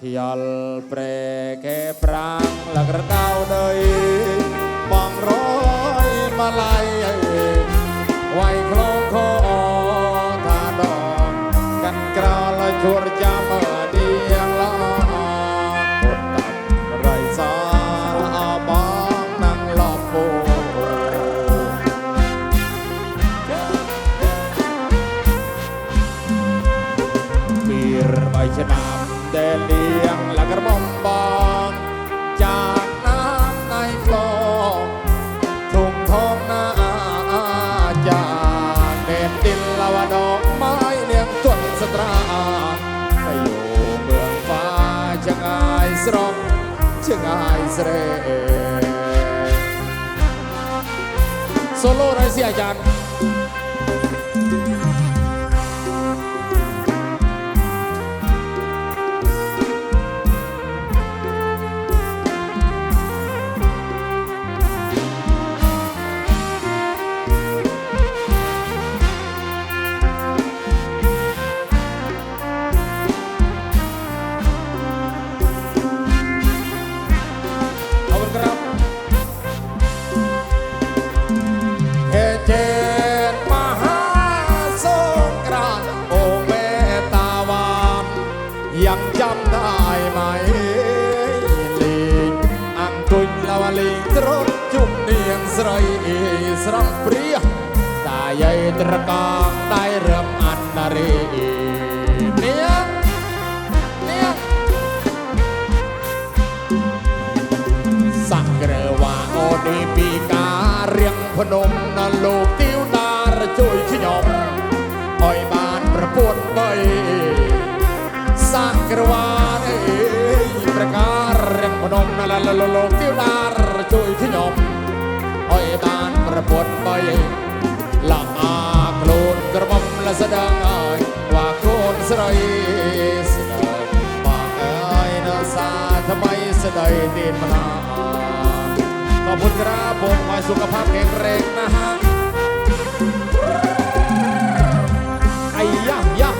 ខ្យល់ព្រែកេប្រាំងលក្រតៅដី Eh. Solo ahora decía. ភ្នំណាលោកទៀវតារជួយខ្ញុំឲ្យបានប្រពួតបីសាក្រវ៉ានអីប្រការរាំងភ្នំណាលោកទៀវតារជួយខ្ញុំឲ្យបានប្រពួតបីលោកអាខ្លួនក្រមុំលស្ដឹងឲ្យថាខ្លួនស្រីស្ដាប់បងអើយនៅសាថ្មីស្ដីទីម្នាក់ ขอบคุณครับผมขอให้สุขภาพแข็งแรงนะฮะไอ้ยะยะ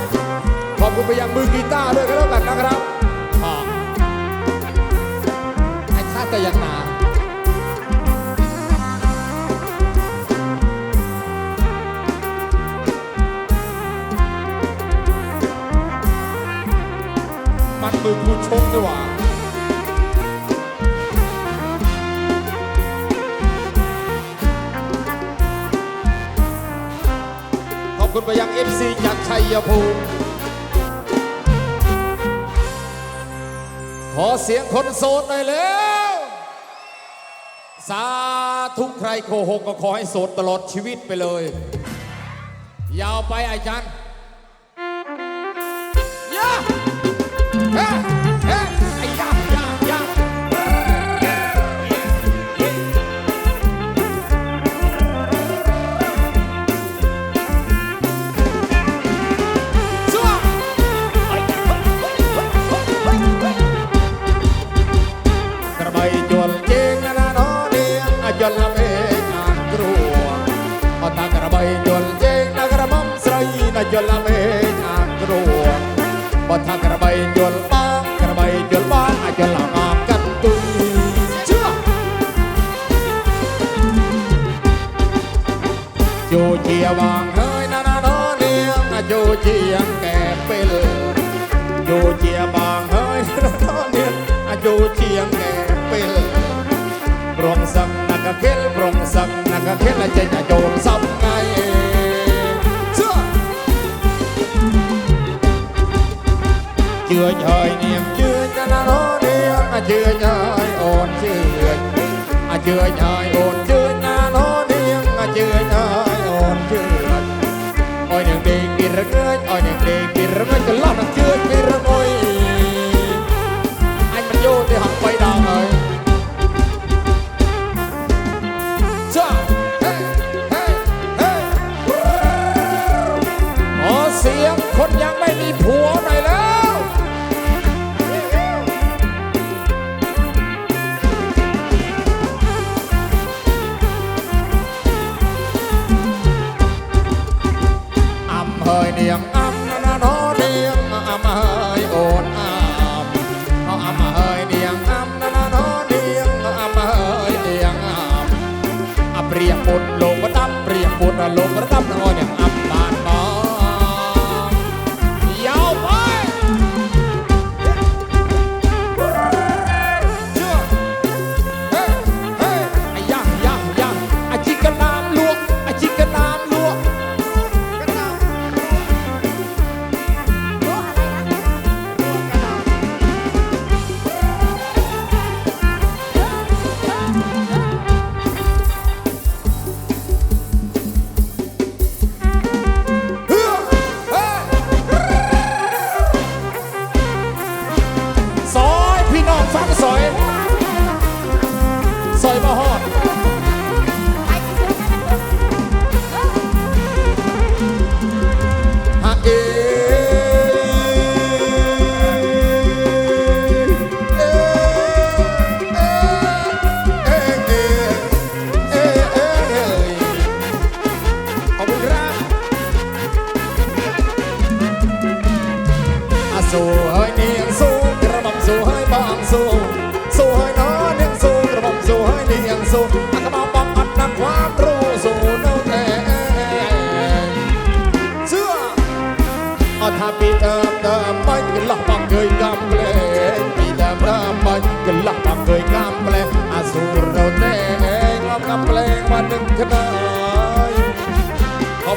ขอบคุณไปยังมือกีตาร์ด้วยก็แล้วกันนะครับไอ้ข้าแต่ยังหนามันมือผู้ชมด้วยว่า ไปยัง FC จากชัยภูมิขอเสียงคนโสดหน่อยเร็วสาธุใครโกหกก็ขอให้โสดตลอดชีวิตไปเลย ยาวไปไอ้จันย์ย ជាងកែពេលយោជាបងហើយរត់ទៀតអាយោជាងកែពេលព្រមសឹកណាកាខិលព្រមសឹកណាកាខិលចេញអាយោសំថ្ងៃជឿញហើយនាងជឿញណារោនាងអាជឿញហើយអូនជឿញអាជឿញហើយអូនជឿញណារោនាងអាជឿញហើយអូនជឿញ Terkait on yang dikir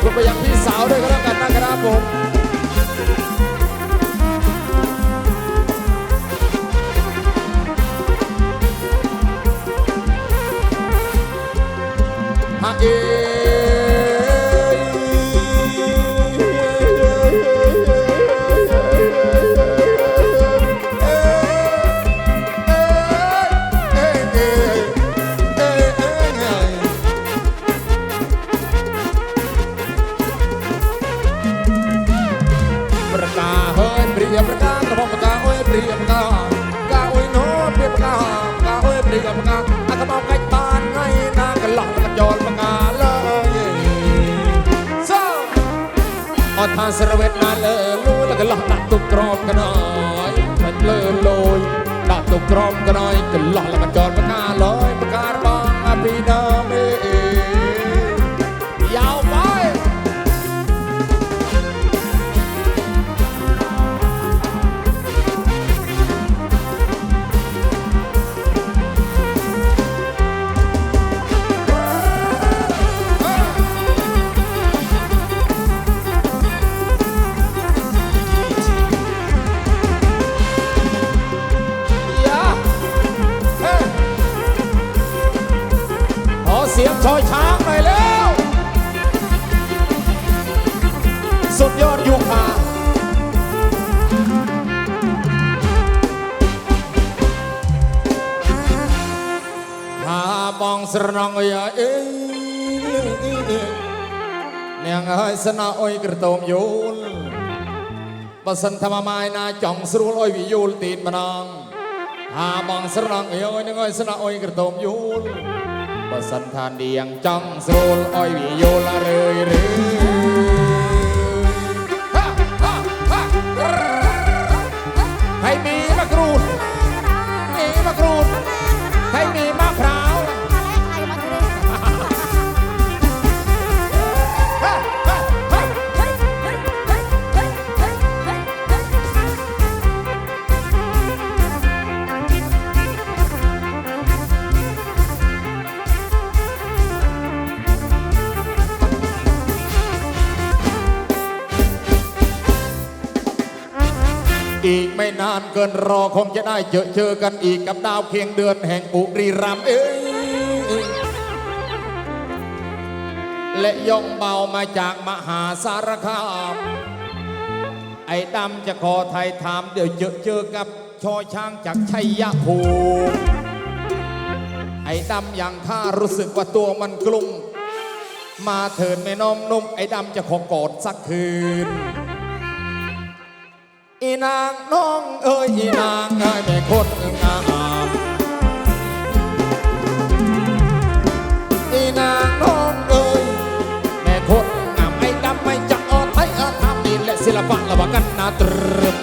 คุณไปยังพี่สาวด้วยก็แล้วกันนะครับผม មកអាអាក្បោកាច់បានថ្ងៃណាកន្លោះកញ្ចោលមកអាឡើយសូអត់ថាស្រវេតណាលើលួយកន្លោះដាក់ទុកក្រមក្នើយមិនលើលួយដាក់ទុកក្រមក្នើយកន្លោះកញ្ចោលមកអាឡើយបការបស់អាពីណា នាងអើយសិនអុយក្រតោមយូលបើសិនថាម៉ាយណាចង់ស្រួលអុយវាយូលទីនម្ដងហាបងស្រណងអើយនឹងអុយសិនអុយក្រតោមយូលបើសិនថានាងចង់ស្រួលអុយវាយូលរឿយរឿយ เกินรอคงจะได้เจอเจอกันอีกกับดาวเคียงเดือนแห่งปุรีรัมเอ้ยและย่องเบามาจากมหาสารคาม ไอ้ดำจะขอไทยถามเดี๋ยวเจอเจอกับชอช้างจากชัยภูมิไอ้ดำอย่างข้ารู้สึกว่าตัวมันกลุ้มมาเถิดแม่น้อมนุ่มไอ้ดำจะขอกอดสักคืน อีนางน้องเอ้ยอีนางเอ้ยแม่คนงามอีนางน้องเอ้ยแม่คนงามไอ้ดำไม่จะอ่อนไอ้อาทำนี่และศิลปะระวังกันนาตรึม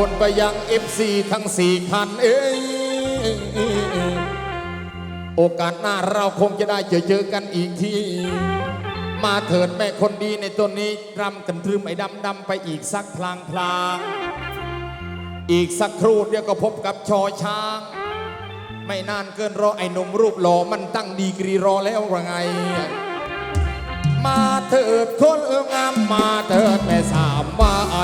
คุณไปยัง FC ทั้งสี่คันเอ้ยโอกาสหน้าเราคงจะได้เจอเจอกันอีกที มาเถิดแม่คนดีในต้นนี้รำกันตรึมไอ้ดำดำไปอีกสักพลางพลางอีกสักครู่เดียวก็พบกับชอช้าง ไม่นานเกินรอไอ้หนุ่มรูปหล่อมันตั้งดีกรีรอแล้วว่าไง มาเถิดคนงามมาเถิดแม่สามว่าไอ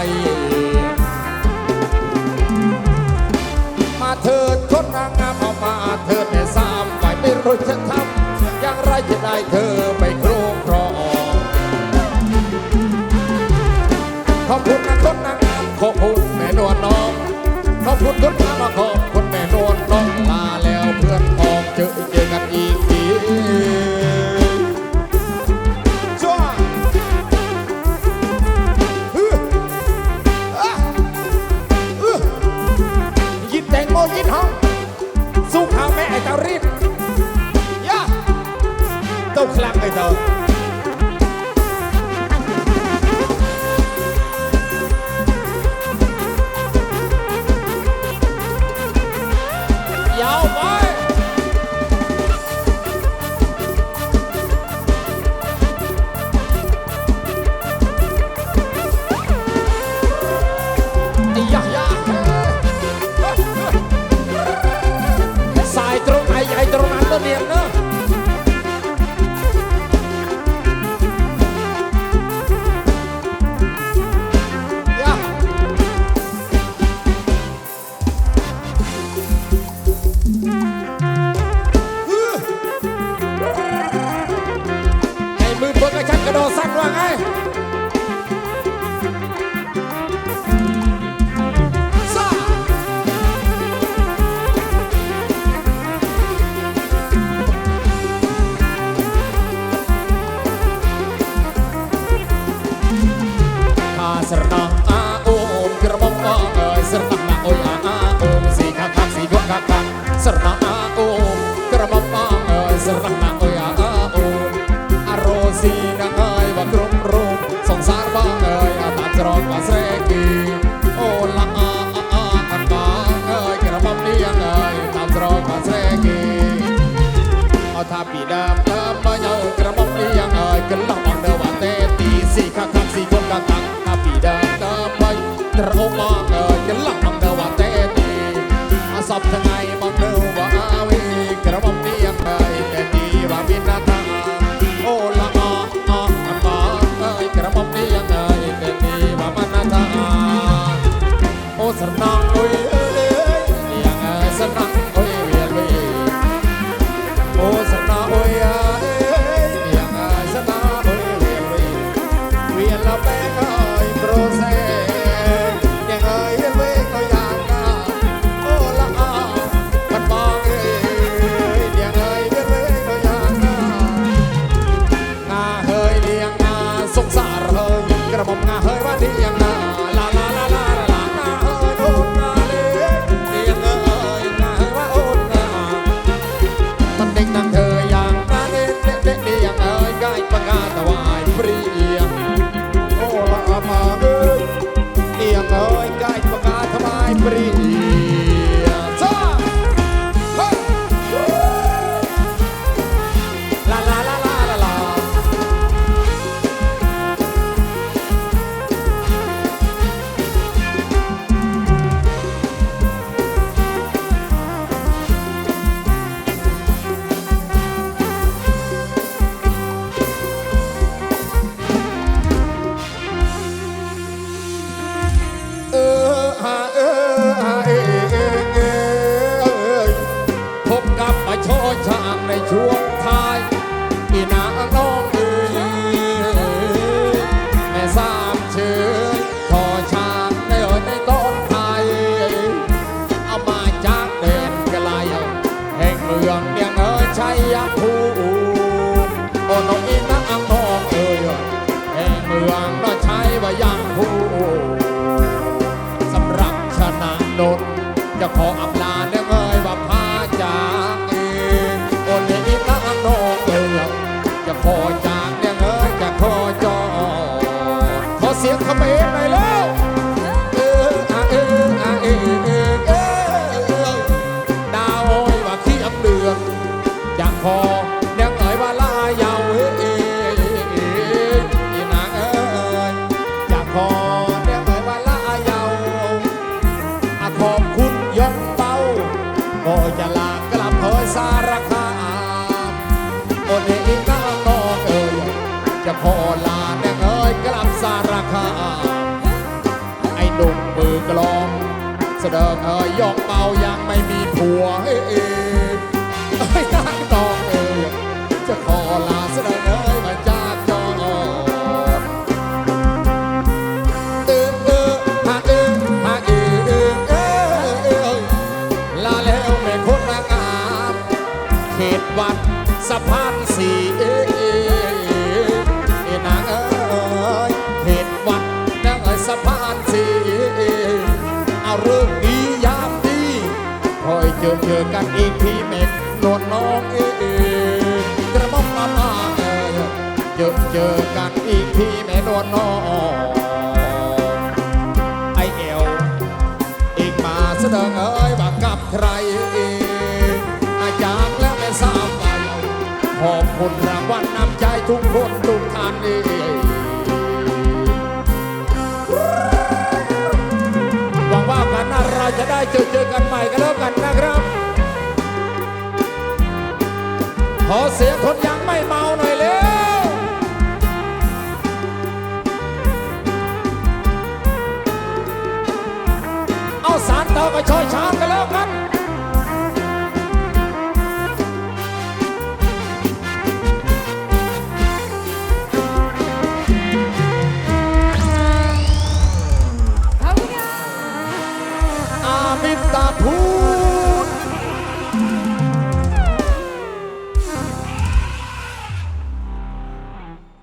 กินห้องสู้ข้าแม่ไอ้ตารีบย่าตกคลั่งไอ้เตา ស្រណោះអាអូនក្រមុំអងអើយស្រណោះអាអូយអាអាអូនស៊ីខាខាស៊ីយកខាខាស្រណោះអាអូនក្រមុំអងអើយស្រណោះអាអូយអាអាអូនអារ៉ូស៊ីណាអើយវ៉ាក្រុមរោមសង្សារបងអើយអាតាច្រងបាស្រេគីអូនឡាអាអាអាបងអើយក្រមុំនេះអើយតាច្រងបាស្រេគីអត់ថាពីដើមដើមបើយកក្រមុំនេះអើយកន្លោះអងដើមអត់ទេទីស៊ីខាខាស៊ីយកខាខា យ៉ាងណាបាញ់ត្រអប់មកចន្លោះអំណវតេទីអសពថ្ងៃ สียงเขมรหน่อยเลย กลอง เสดงเอ่ยยองเมายังไม่มีผัวเอ้ยนางตองเอ้ยจะขอลาเสดงเอ้ยมาจากจองตื่นเออหาเออหาเออเออเออลาแล้วแม่คนางามเขตวัดสะพานสีเอ๋ยนางเอ้ยเขตวัดนางเอ้ยสะพานสี เรื่องดียามดีคอยเจอเจอกันอีกพี่เม็ดนวลน้องเองกะบอกละมาเจอเจอกันอีกที่แม่นวลน้องไอเอวอีกมาเสดงเอ้ยว่ากับใครอีกอาจารย์และแม่สาวไปขอบคุณรางวัลน้ำใจทุกคนทุกท่านเองาเราจะได้เจอเจอกันใหม่กันแล้วกันนะครับ ขอเสียงคนยังไม่เมาหน่อยเร็วเอาสารต่อกับชอยชางกัน